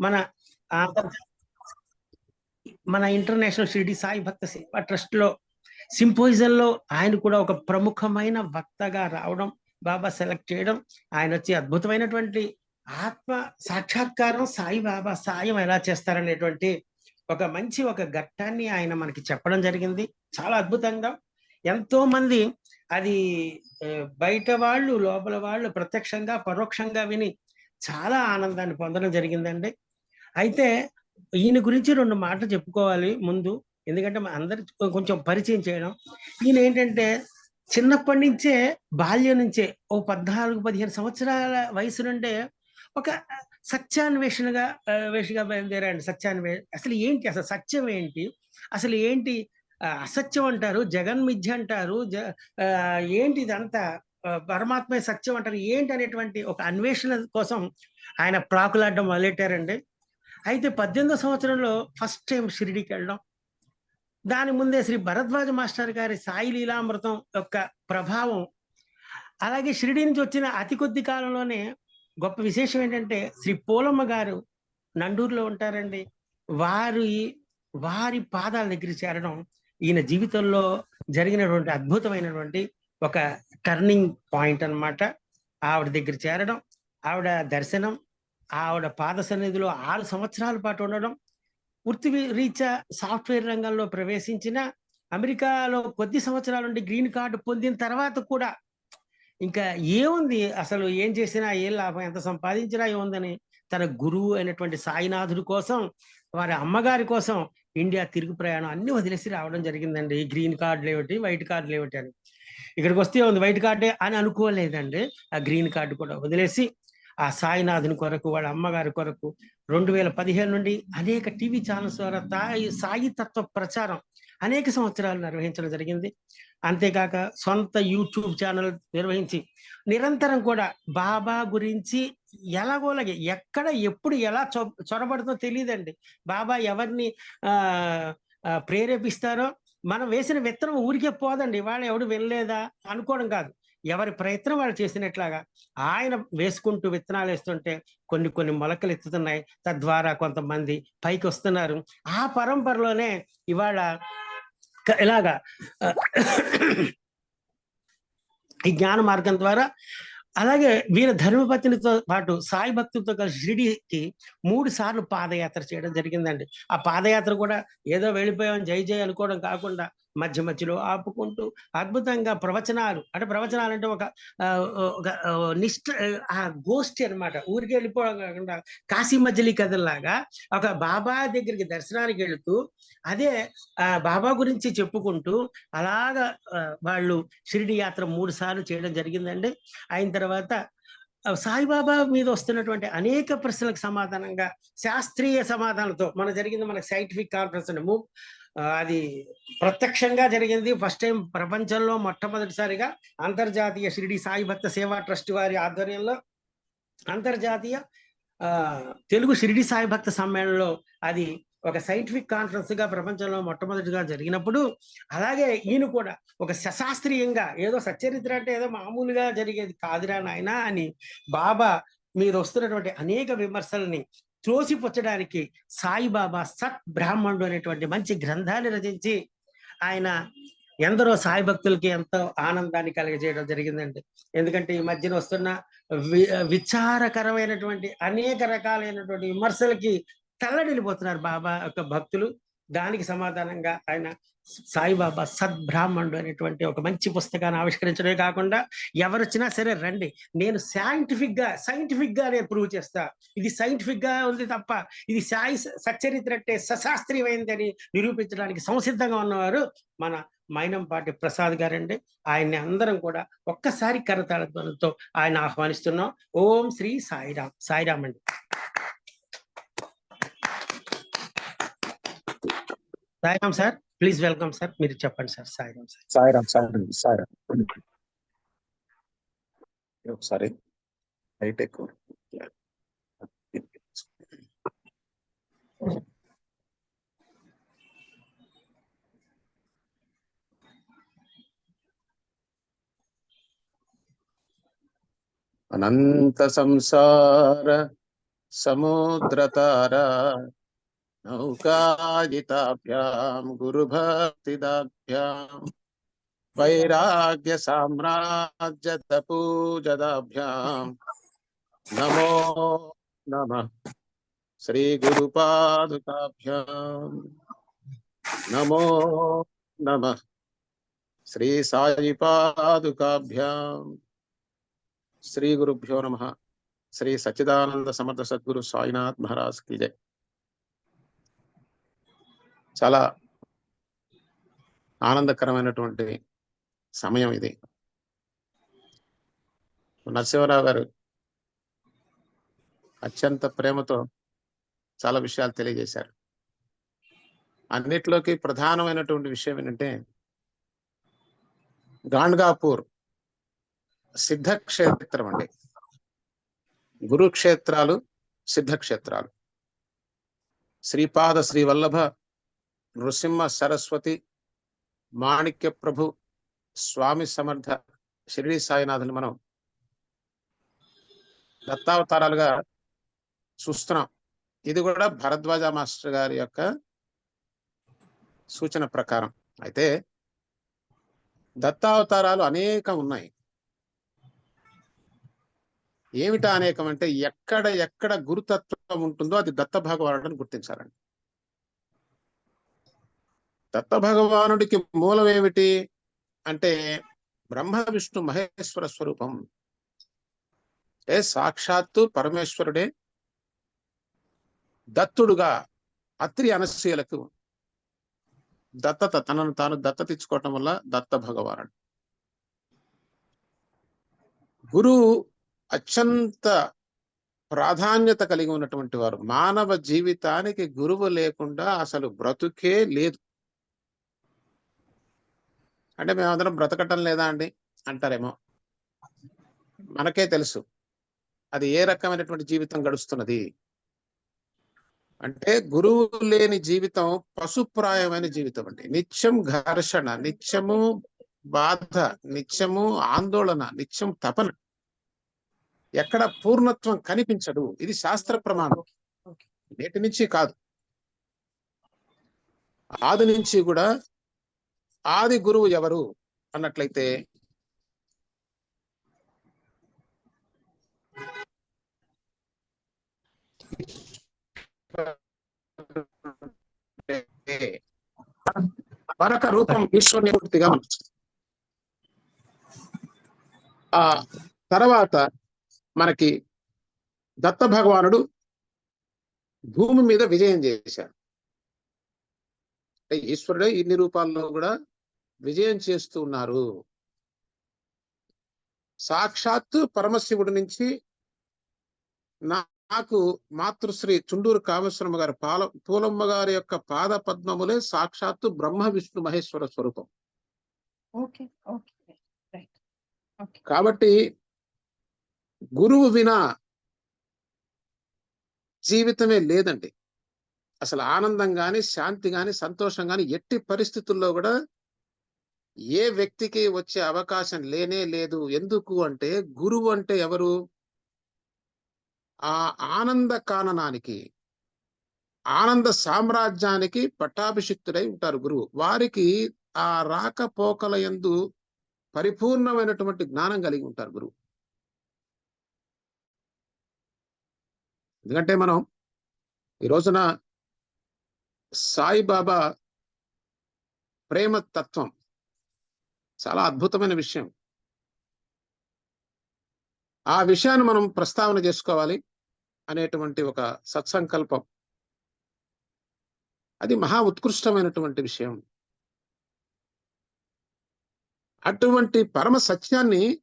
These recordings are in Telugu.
మన మన ఇంటర్నేషనల్ షిరిడి సాయి భక్త సేవా ట్రస్ట్లో సింపోజిజం లో ఆయన కూడా ఒక ప్రముఖమైన వక్తగా రావడం బాబా సెలెక్ట్ చేయడం ఆయన వచ్చి అద్భుతమైనటువంటి ఆత్మ సాక్షాత్కారం సాయి బాబా సాయం ఎలా చేస్తారనేటువంటి ఒక మంచి ఒక ఘట్టాన్ని ఆయన మనకి చెప్పడం జరిగింది. చాలా అద్భుతంగా. ఎంతో మంది అది బయట వాళ్ళు లోపల వాళ్ళు ప్రత్యక్షంగా పరోక్షంగా విని చాలా ఆనందాన్ని పొందడం జరిగిందండి. అయితే ఈయన గురించి రెండు మాటలు చెప్పుకోవాలి ముందు. ఎందుకంటే అందరి కొంచెం పరిచయం చేయడం. ఈయన ఏంటంటే చిన్నప్పటి నుంచే బాల్యం నుంచే ఓ పద్నాలుగు పదిహేను సంవత్సరాల వయసు నుండే ఒక సత్యాన్వేషణగా వేషగా బయలుదేరాడు సత్యాన్వే అసలు ఏంటి అసలు సత్యం ఏంటి? అసలు ఏంటి అసత్యం అంటారు జగన్మిథ్య అంటారు జ ఏంటి ఇదంతా? ఆ, పరమాత్మ సత్యం అంటారు. ఏంటి అనేటువంటి ఒక అన్వేషణ కోసం ఆయన ప్రాకులాడడం మొదలెట్టారండి. అయితే పద్దెనిమిదో సంవత్సరంలో ఫస్ట్ టైం షిరిడికి వెళ్ళడం. దాని ముందే శ్రీ భరద్వాజ మాస్టర్ గారి సాయి లీలామృతం యొక్క ప్రభావం. అలాగే షిరిడి నుంచి వచ్చిన అతి కొద్ది కాలంలోనే గొప్ప విశేషం ఏంటంటే శ్రీ పోలమ్మ గారు నండూరులో ఉంటారండి. వారి వారి పాదాల దగ్గర చేరడం ఈయన జీవితంలో జరిగినటువంటి అద్భుతమైనటువంటి ఒక టర్నింగ్ పాయింట్ అన్నమాట. ఆవిడ దగ్గర చేరడం ఆవిడ దర్శనం ఆవిడ పాద సన్నిధిలో ఆరు సంవత్సరాల పాటు ఉండడం వృత్తి రీత్యా సాఫ్ట్వేర్ రంగంలో ప్రవేశించిన అమెరికాలో కొద్ది సంవత్సరాల నుండి గ్రీన్ కార్డు పొందిన తర్వాత కూడా ఇంకా ఏముంది? అసలు ఏం చేసినా ఏం లాభం ఎంత సంపాదించినా ఏముందని తన గురువు అయినటువంటి సాయినాథుడి కోసం వారి అమ్మగారి కోసం ఇండియా తిరుగు ప్రయాణం అన్ని వదిలేసి రావడం జరిగిందండి. గ్రీన్ కార్డులు ఏమిటి వైట్ కార్డులు ఏమిటి అని. ఇక్కడికి వస్తే ఉంది వైట్ కార్డే అని అనుకోలేదండి. ఆ గ్రీన్ కార్డు కూడా వదిలేసి ఆ సాయినాథుని కొరకు వాళ్ళ అమ్మగారి కొరకు రెండు వేల పదిహేను నుండి అనేక టీవీ ఛానల్స్ ద్వారా తాయి సాయి తత్వ ప్రచారం అనేక సంవత్సరాలు నిర్వహించడం జరిగింది. అంతేకాక సొంత యూట్యూబ్ ఛానల్ నిర్వహించి నిరంతరం కూడా బాబా గురించి ఎలాగోలాగే ఎక్కడ ఎప్పుడు ఎలా చొ చొరబడుతో తెలియదండి. బాబా ఎవరిని ప్రేరేపిస్తారో మనం వేసిన విత్తనం ఊరికే పోదండి. వాళ్ళు ఎవడు వెళ్ళలేదా అనుకోవడం కాదు. ఎవరి ప్రయత్నం వాళ్ళు చేసినట్లాగా ఆయన వేసుకుంటూ విత్తనాలు వేస్తుంటే కొన్ని కొన్ని మొలకలు ఎత్తుతున్నాయి. తద్వారా కొంతమంది పైకి వస్తున్నారు. ఆ పరంపరలోనే ఇవాళ ఇలాగా ఈ జ్ఞాన మార్గం ద్వారా అలాగే వీర ధర్మపత్నితో పాటు సాయి భక్తులతో కలిసి షిరిడికి మూడు సార్లు పాదయాత్ర చేయడం జరిగిందండి. ఆ పాదయాత్ర కూడా ఏదో వెళ్ళిపోయాం జై జై అనుకోవడం కాకుండా మధ్య మధ్యలో ఆపుకుంటూ అద్భుతంగా ప్రవచనాలు అంటే ప్రవచనాలు అంటే ఒక ఒక నిష్ఠ ఆ గోష్ఠి అన్నమాట. ఊరికి వెళ్ళిపోవడం కాకుండా కాశీ మజిలీ కథల్లాగా ఒక బాబా దగ్గరికి దర్శనానికి వెళుతూ అదే ఆ బాబా గురించి చెప్పుకుంటూ అలాగా వాళ్ళు షిరిడి యాత్ర మూడు సార్లు చేయడం జరిగిందండి. అయిన తర్వాత సాయిబాబా మీద వస్తున్నటువంటి అనేక ప్రశ్నలకు సమాధానంగా శాస్త్రీయ సమాధానంతో మన జరిగింది మనకు సైంటిఫిక్ కాన్ఫరెన్స్ అండి. అది ప్రత్యక్షంగా జరిగింది. ఫస్ట్ టైం ప్రపంచంలో మొట్టమొదటిసారిగా అంతర్జాతీయ షిరిడి సాయి భక్త సేవా ట్రస్ట్ వారి ఆధ్వర్యంలో అంతర్జాతీయ తెలుగు షిరిడి సాయి భక్త సమ్మేళనంలో అది ఒక సైంటిఫిక్ కాన్ఫరెన్స్గా ప్రపంచంలో మొట్టమొదటిగా జరిగినప్పుడు అలాగే ఈయన కూడా ఒక శశాస్త్రీయంగా ఏదో సచ్చరిత్ర అంటే ఏదో మామూలుగా జరిగేది కాదురా నాయనా అని బాబా మీరు వస్తున్నటువంటి అనేక విమర్శల్ని త్రోసిపుచ్చడానికి సాయిబాబా సత్ బ్రాహ్మణుడు అనేటువంటి మంచి గ్రంథాన్ని రచించి ఆయన ఎందరో సాయి భక్తులకి ఎంతో ఆనందాన్ని కలిగజేయడం జరిగిందండి. ఎందుకంటే ఈ మధ్యన వస్తున్న వి- విచారకరమైనటువంటి అనేక రకాలైనటువంటి విమర్శలకి తల్లడిల్లిపోతున్నారు బాబా యొక్క భక్తులు. దానికి సమాధానంగా ఆయన సాయిబాబా సద్బ్రాహ్మణుడు అనేటువంటి ఒక మంచి పుస్తకాన్ని ఆవిష్కరించడమే కాకుండా ఎవరొచ్చినా సరే రండి నేను సైంటిఫిక్గా సైంటిఫిక్గా నేను ప్రూవ్ చేస్తా. ఇది సైంటిఫిక్గా ఉంది తప్ప ఇది సాయి సచ్చరిత్ర అంటే సశాస్త్రీయమైందని నిరూపించడానికి సంసిద్ధంగా ఉన్నవారు మన మైనంపాటి ప్రసాద్ గారండి. ఆయన్ని అందరం కూడా ఒక్కసారి కరతాళతో ఆయన ఆహ్వానిస్తున్నాం. ఓం శ్రీ సాయిరామ్ సాయిరామ్ అండి Sairam sir please welcome sir. మీరు చెప్పండి సార్ సాయిరామ్ సార్. సాయిరామ్ సాయిరామ్ సాయిరామ్. ఒకసారి. హైట్ ఎక్కువ. అనంత సంసార సముద్రతారా నౌకాజితాభ్యాం గురుభక్తిదాభ్యాం వైరాగ్య సామ్రాజ్యత పూజదాభ్యాం నమో నమ శ్రీ గురుపాదుకాభ్యాం నమో నమ శ్రీ సాయి పాదుకాభ్యాం శ్రీ గురుభ్యో నమ శ్రీ సచ్చిదానంద చాలా ఆనందకరమైనటువంటి సమయం ఇది. నరసింహరావు గారు అత్యంత ప్రేమతో చాలా విషయాలు తెలియజేశారు. అన్నిట్లోకి ప్రధానమైనటువంటి విషయం ఏంటంటే గాండ్గాపూర్ సిద్ధక్షేత్రం అండి. గురుక్షేత్రాలు సిద్ధక్షేత్రాలు. శ్రీపాద శ్రీ వల్లభ నృసింహ సరస్వతి మాణిక్య ప్రభు స్వామి సమర్థ షిరిడి సాయినాథుని మనం దత్తావతారాలుగా చూస్తున్నాం. ఇది కూడా భరద్వాజ మాస్టర్ గారి యొక్క సూచన ప్రకారం. అయితే దత్తావతారాలు అనేకం ఉన్నాయి. ఏమిటా అనేకం అంటే ఎక్కడ ఎక్కడ గురుతత్వం ఉంటుందో అది దత్త భగవానుడిని గుర్తించాలండి. దత్త భగవానుడికి అంటే బ్రహ్మ విష్ణు మహేశ్వర స్వరూపం. ఏ సాక్షాత్తు పరమేశ్వరుడే దత్తుడుగా అత్రి అనసూయలకు. దత్తత తనను తాను దత్త తెచ్చుకోవటం వల్ల దత్త భగవానుడు గురువు అత్యంత ప్రాధాన్యత కలిగి ఉన్నటువంటి వారు. మానవ జీవితానికి గురువు లేకుండా అసలు బ్రతుకే లేదు. అంటే మేమందరం బ్రతకటం లేదా అండి? అంటారేమో. మనకే తెలుసు. అది ఏ రకమైనటువంటి జీవితం గడుస్తున్నది? అంటే గురువు లేని జీవితం పశుప్రాయమైన జీవితం అండి. నిత్యం ఘర్షణ నిత్యము బాధ నిత్యము ఆందోళన నిత్యం తపన. ఎక్కడ పూర్ణత్వం కనిపించదు. ఇది శాస్త్ర ప్రమాణం. నేటి నుంచి కాదు. ఆది నుంచి కూడా ఆది గురువు ఎవరు అన్నట్లయితే మరొక రూపం ఈశ్వరుని ఆ తర్వాత మనకి దత్త భగవానుడు భూమి మీద విజయం చేశాడు. ఈశ్వరుడే ఇన్ని రూపాల్లో కూడా విజయం చేస్తూ ఉన్నారు సాక్షాత్తు పరమశివుడి నుంచి నాకు మాతృశ్రీ చుండూరు కామేశ్వరమ్మ గారి పాల పూలమ్మ గారి యొక్క పాద పద్మములే సాక్షాత్తు బ్రహ్మ విష్ణు మహేశ్వర స్వరూపం. కాబట్టి గురువు వినా జీవితమే లేదండి. అసలు ఆనందం గాని శాంతి గాని సంతోషం గాని ఎట్టి పరిస్థితుల్లో కూడా ఏ వ్యక్తికి వచ్చే అవకాశం లేనే లేదు. ఎందుకు అంటే గురువు అంటే ఎవరు? ఆ ఆనంద కాననానికి ఆనంద సామ్రాజ్యానికి పట్టాభిషిక్తుడై ఉంటారు గురువు. వారికి ఆ రాకపోకల యందు పరిపూర్ణమైనటువంటి జ్ఞానం కలిగి ఉంటారు గురువు. ఎందుకంటే మనం ఈ రోజున సాయిబాబా ప్రేమ తత్వం చాలా అద్భుతమైన విషయం. ఆ విషయాన్ని మనం ప్రస్తావన చేసుకోవాలి అనేటువంటి ఒక సత్సంకల్పం. అది మహా ఉత్కృష్టమైనటువంటి విషయం. అటువంటి పరమ సత్యాన్ని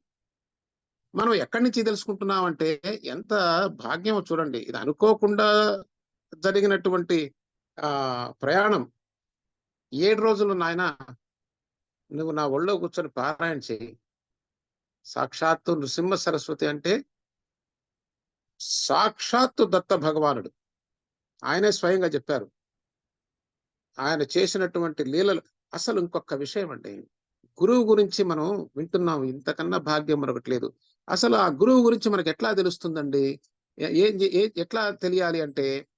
మనం ఎక్కడి నుంచి తెలుసుకుంటున్నామంటే ఎంత భాగ్యమో చూడండి. ఇది అనుకోకుండా జరిగినటువంటి ఆ ప్రయాణం. ఏడు రోజులు నాయన నువ్వు నా ఒళ్ళో కూర్చొని పారాయణ చేయి సాక్షాత్తు నృసింహ సరస్వతి అంటే సాక్షాత్తు దత్త భగవానుడు. ఆయనే స్వయంగా చెప్పారు. ఆయన చేసినటువంటి లీలలు అసలు ఇంకొక విషయం అండి. గురువు గురించి మనం వింటున్నాం. ఇంతకన్నా భాగ్యం మరొకటి లేదు అసలు ఆ గురువు గురించి మనకు ఎట్లా తెలుస్తుందండి? ఏం ఏ- ఎట్లా తెలియాలి అంటే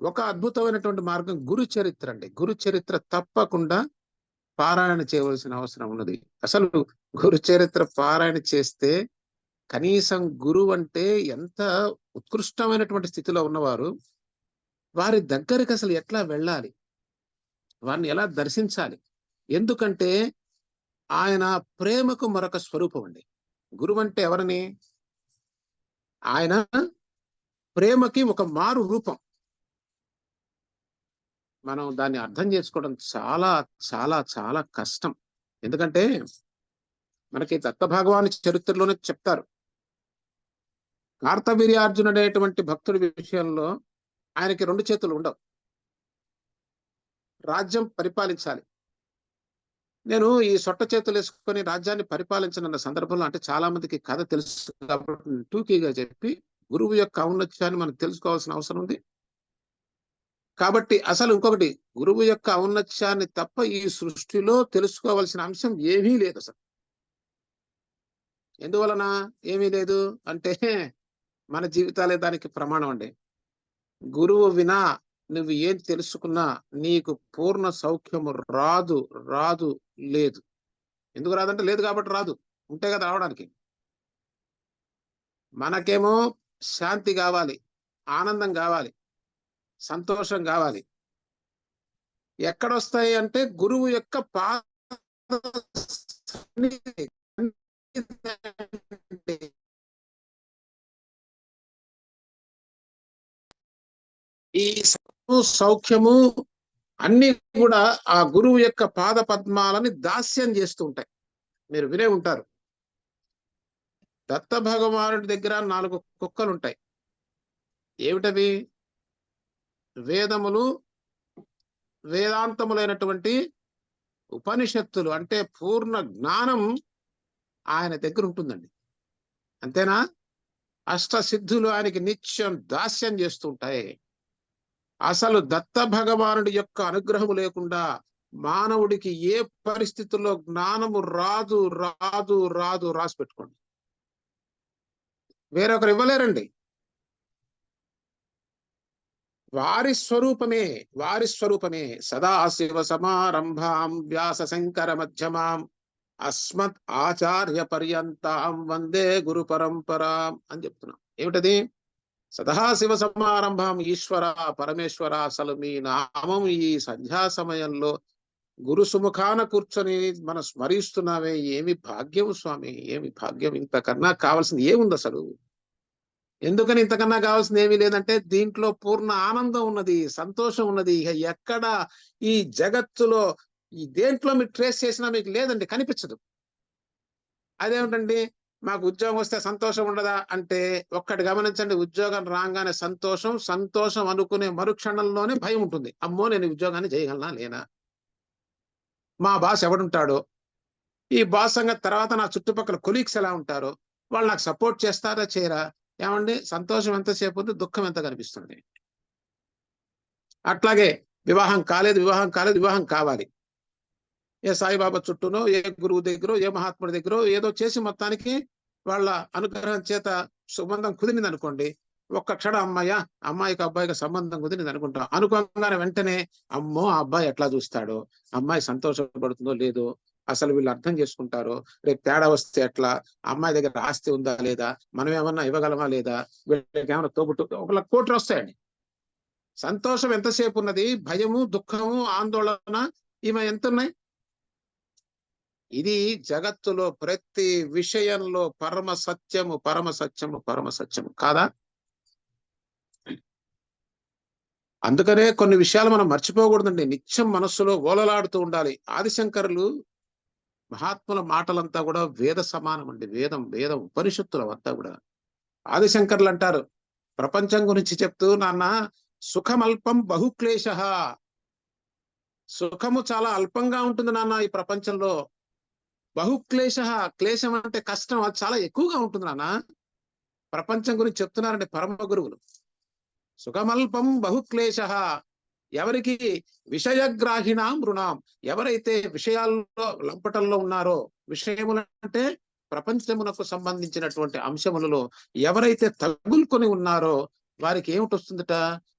ఒక అద్భుతమైనటువంటి మార్గం గురు చరిత్ర అండి. గురు చరిత్ర తప్పకుండా పారాయణ చేయవలసిన అవసరం ఉన్నది. అసలు గురు చరిత్ర పారాయణ చేస్తే కనీసం గురువు అంటే ఎంత ఉత్కృష్టమైనటువంటి స్థితిలో ఉన్నవారు వారి దగ్గరికి అసలు ఎట్లా వెళ్ళాలి? వారిని ఎలా దర్శించాలి? ఎందుకంటే ఆయన ప్రేమకు మరొక స్వరూపం అండి. గురువు అంటే ఎవరని? ఆయన ప్రేమకి ఒక మారు రూపం. మనం దాన్ని అర్థం చేసుకోవడం చాలా చాలా చాలా కష్టం. ఎందుకంటే మనకి దత్తభాగవాని చరిత్రలోనే చెప్తారు. కార్తవీర్యార్జునుడు అనేటువంటి భక్తుడి విషయంలో ఆయనకి రెండు చేతులు ఉండవు. రాజ్యం పరిపాలించాలి. నేను ఈ సొట్ట చేతులు వేసుకొని రాజ్యాన్ని పరిపాలించనన్న సందర్భంలో అంటే చాలా మందికి కథ తెలుసు కాబట్టి టూకీగా చెప్పి గురువు యొక్క ఔన్నత్యాన్ని మనం తెలుసుకోవాల్సిన అవసరం ఉంది. కాబట్టి అసలు ఇంకొకటి గురువు యొక్క ఔన్నత్యాన్ని తప్ప ఈ సృష్టిలో తెలుసుకోవలసిన అంశం ఏమీ లేదు అసలు. ఎందువలన ఏమీ లేదు? అంటే మన జీవితాలే దానికి ప్రమాణం అండి. గురువు వినా నువ్వు ఏం తెలుసుకున్నా నీకు పూర్ణ సౌఖ్యము రాదు రాదు లేదు. ఎందుకు రాదంటే లేదు కాబట్టి రాదు. ఉంటే కదా రావడానికి. మనకేమో శాంతి కావాలి ఆనందం కావాలి. సంతోషం కావాలి. ఎక్కడొస్తాయి అంటే గురువు యొక్క పాద ఈ సౌఖ్యము అన్ని కూడా ఆ గురువు యొక్క పాద పద్మాలని దాస్యం చేస్తూ ఉంటాయి. మీరు వినే ఉంటారు. దత్త భగవానుడి దగ్గర నాలుగు కుక్కలు ఉంటాయి ఏమిటవి? వేదములు వేదాంతములైనటువంటి ఉపనిషత్తులు అంటే పూర్ణ జ్ఞానం ఆయన దగ్గర ఉంటుందండి. అంతేనా? అష్ట సిద్ధులు ఆయనకి నిత్యం దాస్యం చేస్తుంటాయి. అసలు దత్త భగవానుడి యొక్క అనుగ్రహం లేకుండా మానవుడికి ఏ పరిస్థితుల్లో జ్ఞానము రాదు రాదు రాదు రాసి పెట్టుకోండి. వేరొకరు ఇవ్వలేరండి. వారి స్వరూపమే వారి స్వరూపమే. సదాశివ సమారంభాం వ్యాస శంకర మధ్యమాం. అస్మత్ ఆచార్య పర్యంతాం వందే గురు పరంపరాం అని చెప్తున్నాం. ఏమిటది? సదాశివ సమారంభం ఈశ్వర పరమేశ్వర అసలు మీ నామం ఈ సంధ్యా సమయంలో గురు సుముఖాన కూర్చొని మనం స్మరిస్తున్నామే. ఏమి భాగ్యం స్వామి ఏమి భాగ్యం ఇంతకన్నా కావాల్సింది ఏముంది అసలు? ఎందుకని ఇంతకన్నా కావాల్సింది ఏమీ లేదంటే దీంట్లో పూర్ణ ఆనందం ఉన్నది సంతోషం ఉన్నది. ఇక ఎక్కడ ఈ జగత్తులో ఈ దేంట్లో మీరు ట్రేస్ చేసినా మీకు లేదండి కనిపించదు. అదేమిటండి? మాకు ఉద్యోగం వస్తే సంతోషం ఉండదా? అంటే ఒక్కటి గమనించండి ఉద్యోగం రాగానే సంతోషం సంతోషం అనుకునే మరుక్షణంలోనే భయం ఉంటుంది. అమ్మో నేను ఉద్యోగాన్ని చేయగలనా? లేనా? మా బాస్ ఎవడుంటాడో? ఈ బాస్ సంగతి తర్వాత నా చుట్టుపక్కల కొలీగ్స్ ఎలా ఉంటారో? వాళ్ళు నాకు సపోర్ట్ చేస్తారా చేయరా? ఏమండి? సంతోషం ఎంతసేపు ఉంది? దుఃఖం ఎంత కనిపిస్తుంది? అట్లాగే వివాహం కాలేదు వివాహం కాలేదు వివాహం కావాలి. ఏ సాయిబాబా చుట్టూనో ఏ గురువు దగ్గర ఏ మహాత్ముడి దగ్గర ఏదో చేసి మొత్తానికి వాళ్ళ అనుగ్రహం చేత సంబంధం కుదిరింది అనుకోండి ఒక్క క్షణం అమ్మాయ అమ్మాయికి అబ్బాయికి సంబంధం కుదిరింది అనుకుంటాం అనుకోగానే వెంటనే అమ్మో ఆ అబ్బాయి ఎట్లా చూస్తాడో? అమ్మాయి సంతోషపడుతుందో లేదో అసలు వీళ్ళు అర్థం చేసుకుంటారో? రేపు తేడా వస్తే ఎట్లా? అమ్మాయి దగ్గర ఆస్తి ఉందా లేదా? మనం ఏమన్నా ఇవ్వగలమా లేదా? వీళ్ళకి ఏమైనా తోబుట్టు ఒక కోట్లు వస్తాయండి. సంతోషం ఎంతసేపు ఉన్నది? భయము దుఃఖము ఆందోళన ఈమె ఎంత ఉన్నాయి? ఇది జగత్తులో ప్రతి విషయంలో పరమ సత్యము పరమ సత్యము పరమ సత్యము. కాదా? అందుకనే కొన్ని విషయాలు మనం మర్చిపోకూడదండి. నిత్యం మనస్సులో ఓలలాడుతూ ఉండాలి. ఆదిశంకరులు మహాత్ముల మాటలంతా కూడా వేద సమానం అండి. వేదం వేదం ఉపనిషత్తులు అంతా కూడా. ఆదిశంకర్లు అంటారు ప్రపంచం గురించి చెప్తూ నాన్న సుఖమల్పం బహుక్లేశ సుఖము చాలా అల్పంగా ఉంటుంది నాన్న ఈ ప్రపంచంలో. బహుక్లేశ క్లేశం అంటే కష్టం అది చాలా ఎక్కువగా ఉంటుంది నాన్న. ప్రపంచం గురించి చెప్తున్నారండి పరమ గురువులు సుఖమల్పం బహుక్లేశ ఎవరికి విషయగ్రాహిణాం రుణాం ఎవరైతే విషయాల్లో లంపటల్లో ఉన్నారో విషయములు అంటే ప్రపంచమునకు సంబంధించినటువంటి అంశములలో ఎవరైతే తగులుకొని ఉన్నారో వారికి ఏమిటి వస్తుందట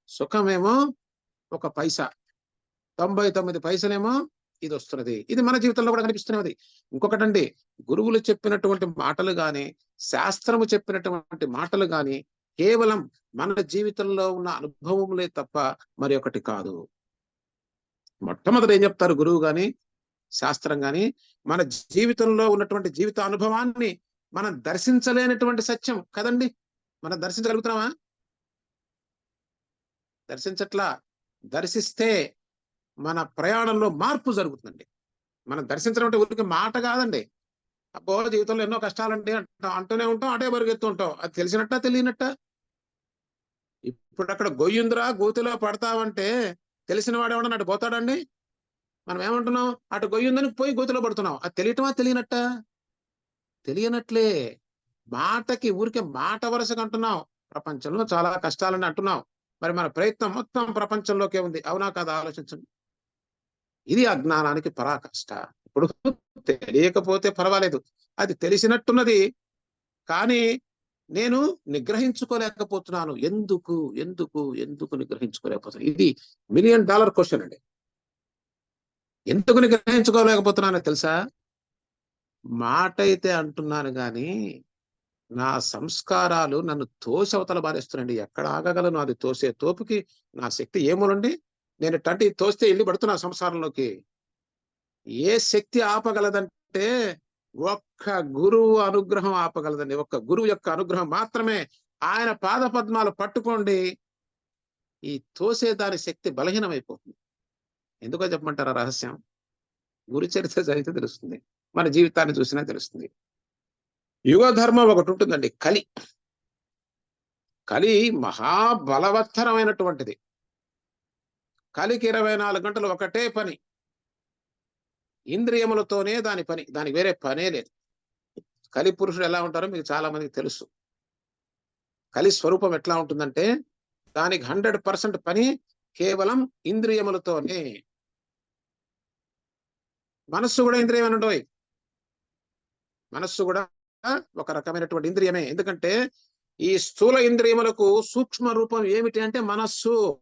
సుఖమేమో ఒక పైసా. తొంభై తొమ్మిది పైసలేమో ఇది వస్తున్నది ఇది మన జీవితంలో కూడా కనిపిస్తున్నది. ఇంకొకటండి గురువులు చెప్పినటువంటి మాటలు గాని శాస్త్రము చెప్పినటువంటి మాటలు గాని కేవలం మన జీవితంలో ఉన్న అనుభవములే తప్ప మరి ఒకటి కాదు. మొట్టమొదట ఏం చెప్తారు గురువు గాని శాస్త్రం గాని? మన జీవితంలో ఉన్నటువంటి జీవిత అనుభవాన్ని మనం దర్శించలేనటువంటి సత్యం కదండి. మనం దర్శించగలుగుతున్నామా? దర్శించట్లా. దర్శిస్తే మన ప్రయాణంలో మార్పు జరుగుతుందండి. మనం దర్శించడం అంటే ఊరికి మాట కాదండి. అబ్బో జీవితంలో ఎన్నో కష్టాలంటే అంటాం అంటూనే ఉంటాం అటే పరిగెత్తుంటాం ఉంటాం. అది తెలిసినట్ట తెలియనట్ట? ఇప్పుడు అక్కడ గొయ్యుందిరా గోతిలో పడతావంటే తెలిసిన వాడు ఎవడన్నా అటు పోతాడండి? మనం ఏమంటున్నాం అటు గొయ్యుందని పోయి గోతిలో పడుతున్నాం. అది తెలియటమా తెలియనట్ట? తెలియనట్లే. మాటకి ఊరికే మాట వరుసగా అంటున్నాం. ప్రపంచంలో చాలా కష్టాలని అంటున్నాం. మరి మన ప్రయత్నం మొత్తం ప్రపంచంలోకే ఉంది. అవునా కాదా? ఆలోచించండి. ఇది అజ్ఞానానికి పరాకష్ట. ఇప్పుడు తెలియకపోతే పర్వాలేదు. అది తెలిసినట్టున్నది. కానీ నేను నిగ్రహించుకోలేకపోతున్నాను. ఎందుకు? ఎందుకు? ఎందుకు నిగ్రహించుకోలేకపోతున్నాను ఇది మిలియన్ డాలర్ క్వశ్చన్ అండి. ఎందుకు నిగ్రహించుకోలేకపోతున్నానో తెలుసా? మాట అయితే అంటున్నాను కానీ నా సంస్కారాలు నన్ను తోసి అవతల బారేస్తున్నాయండి ఎక్కడ ఆగగలను? అది తోసే తోపుకి నా శక్తి ఏమోనండి నేను టంటి తోస్తే వెళ్ళి పడుతున్నా సంసారంలోకి. ఏ శక్తి ఆపగలదంటే ఒక్క గురువు అనుగ్రహం ఆపగలదండి. ఒక్క గురువు యొక్క అనుగ్రహం మాత్రమే. ఆయన పాద పద్మాలు పట్టుకోండి. ఈ తోసే దాని శక్తి బలహీనమైపోతుంది. ఎందుకో చెప్పమంటారా రహస్యం? గురు చరిత్ర చదివితే తెలుస్తుంది. మన జీవితాన్ని చూసినా తెలుస్తుంది. యుగ ధర్మం ఒకటి ఉంటుందండి. కలి. కలి మహాబలవత్తరమైనటువంటిది. కలికి ఇరవై నాలుగు గంటలు ఒకటే పని. ఇంద్రియములతోనే దాని పని దానికి వేరే పనే లేదు. కలి పురుషుడు ఎలా ఉంటారో మీకు చాలా మందికి తెలుసు. కలి స్వరూపం ఎట్లా ఉంటుందంటే దానికి హండ్రెడ్ పర్సెంట్ పని కేవలం ఇంద్రియములతోనే. మనస్సు కూడా ఇంద్రియం అండి మనస్సు కూడా ఒక రకమైనటువంటి ఇంద్రియమే. ఎందుకంటే ఈ స్థూల ఇంద్రియములకు సూక్ష్మ రూపం ఏమిటి అంటే మనస్సు.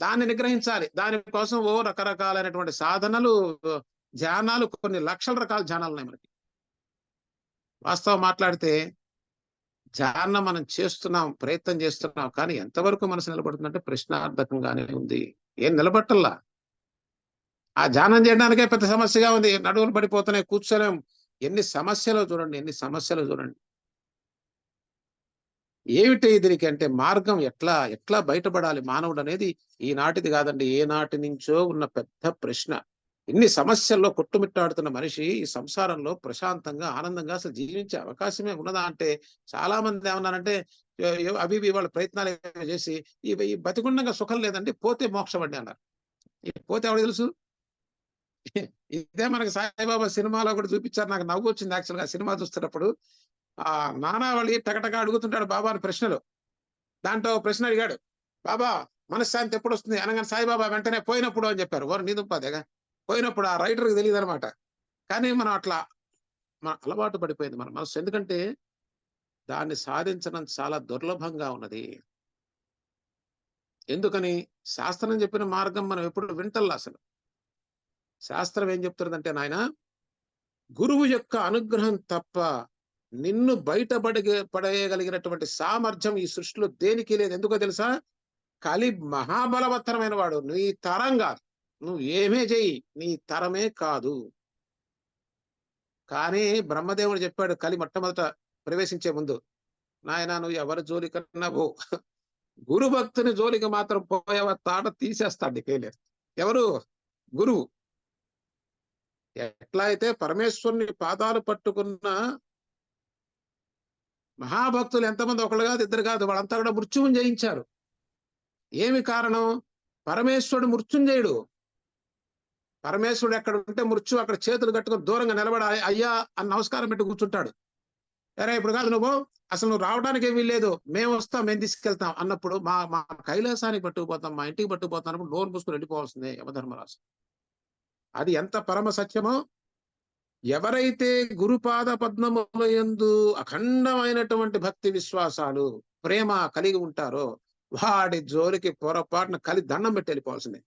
దాన్ని నిగ్రహించాలి. దానికోసం ఓ రకరకాలైనటువంటి సాధనలు ధ్యానాలు కొన్ని లక్షల రకాల ధ్యానాలు ఉన్నాయి మనకి. వాస్తవం మాట్లాడితే ధ్యానం మనం చేస్తున్నాం ప్రయత్నం చేస్తున్నాం కానీ ఎంతవరకు మనసు నిలబడుతుందంటే ప్రశ్నార్థకంగానే ఉంది. ఏం నిలబట్టల్లా? ఆ ధ్యానం చేయడానికే పెద్ద సమస్యగా ఉంది. నడువులు పడిపోతున్నాయి కూర్చోలేం. ఎన్ని సమస్యలు చూడండి ఎన్ని సమస్యలు చూడండి. ఏమిటి దీనికి అంటే మార్గం ఎట్లా ఎట్లా బయటపడాలి మానవుడు అనేది ఈనాటిది కాదండి. ఏ నాటి నుంచో ఉన్న పెద్ద ప్రశ్న. ఇన్ని సమస్యల్లో కొట్టుమిట్టాడుతున్న మనిషి ఈ సంసారంలో ప్రశాంతంగా ఆనందంగా అసలు జీవించే అవకాశమే ఉన్నదా అంటే చాలా మంది ఏమన్నారంటే అవి వాళ్ళ ప్రయత్నాలు చేసి ఈ బతికుండంగా బతికుండగా సుఖం లేదండి పోతే మోక్షం అండి అన్నారు పోతే ఎవడు తెలుసు? ఇదే మనకి సాయిబాబా సినిమాలో కూడా చూపించారు. నాకు నవ్వు వచ్చింది యాక్చువల్గా సినిమా చూస్తున్నప్పుడు. ఆ నానావళి టకటక అడుగుతుంటాడు బాబా అని ప్రశ్నలు. దాంట్లో ప్రశ్న అడిగాడు. బాబా మనశ్శాంతి ఎప్పుడు వస్తుంది అనగానే సాయిబాబా వెంటనే పోయినప్పుడు అని చెప్పారు. వారు నీదుంపదేగా పోయినప్పుడు ఆ రైటర్కి తెలియదు అనమాట కానీ మనం అట్లా మన అలవాటు పడిపోయింది మన మనసు ఎందుకంటే దాన్ని సాధించడం చాలా దుర్లభంగా ఉన్నది. ఎందుకని? శాస్త్రం చెప్పిన మార్గం మనం ఎప్పుడు వింటల్లా అసలు? శాస్త్రం ఏం చెప్తున్నదంటే నాయన గురువు యొక్క అనుగ్రహం తప్ప నిన్ను బయటపడే పడేయగలిగినటువంటి సామర్థ్యం ఈ సృష్టిలో దేనికి లేదు? ఎందుకో తెలుసా? కలి మహాబలవత్తరమైన వాడు. నీ తరం కాదు నువ్వు ఏమే చెయ్యి? నీ తరమే కాదు. కానీ బ్రహ్మదేవుడు చెప్పాడు కలి మొట్టమొదట ప్రవేశించే ముందు నాయన నువ్వు ఎవరి జోలికన్నా పో. గురు భక్తుని జోలికి మాత్రం పోయవ? తాట తీసేస్తాడు పేలేరు ఎవరు? గురువు. ఎట్లా అయితే పరమేశ్వరుని పాదాలు పట్టుకున్న మహాభక్తులు ఎంతమంది ఒకళ్ళు కాదు ఇద్దరు కాదు వాళ్ళంతా కూడా మృత్యువుని జయించారు. ఏమి కారణం? పరమేశ్వరుడు మృత్యుంజయుడు. పరమేశ్వరుడు ఎక్కడ ఉంటే మృత్యు అక్కడ చేతులు కట్టుకొని దూరంగా నిలబడి అయ్యా అని నమస్కారం పెట్టి కూర్చుంటాడు. అరే ఇప్పుడు కాదు నువ్వు అసలు నువ్వు రావడానికి ఏమీ లేదు మేము వస్తాం మేము తీసుకెళ్తాం అన్నప్పుడు మా మా కైలాసానికి పట్టుకుపోతాం మా ఇంటికి పట్టుకుపోతాం అన్నప్పుడు లోన్ పుస్తకం వెళ్ళిపోవాల్సిందే యమధర్మరాజు. అది ఎంత పరమ సత్యమో ఎవరైతే గురుపాద పద్మముల యందు అఖండమైనటువంటి భక్తి విశ్వాసాలు ప్రేమ కలిగి ఉంటారో వాడి జోలికి పొరపాటున కలి దండం పెట్టి వెళ్ళిపోవాల్సిందే.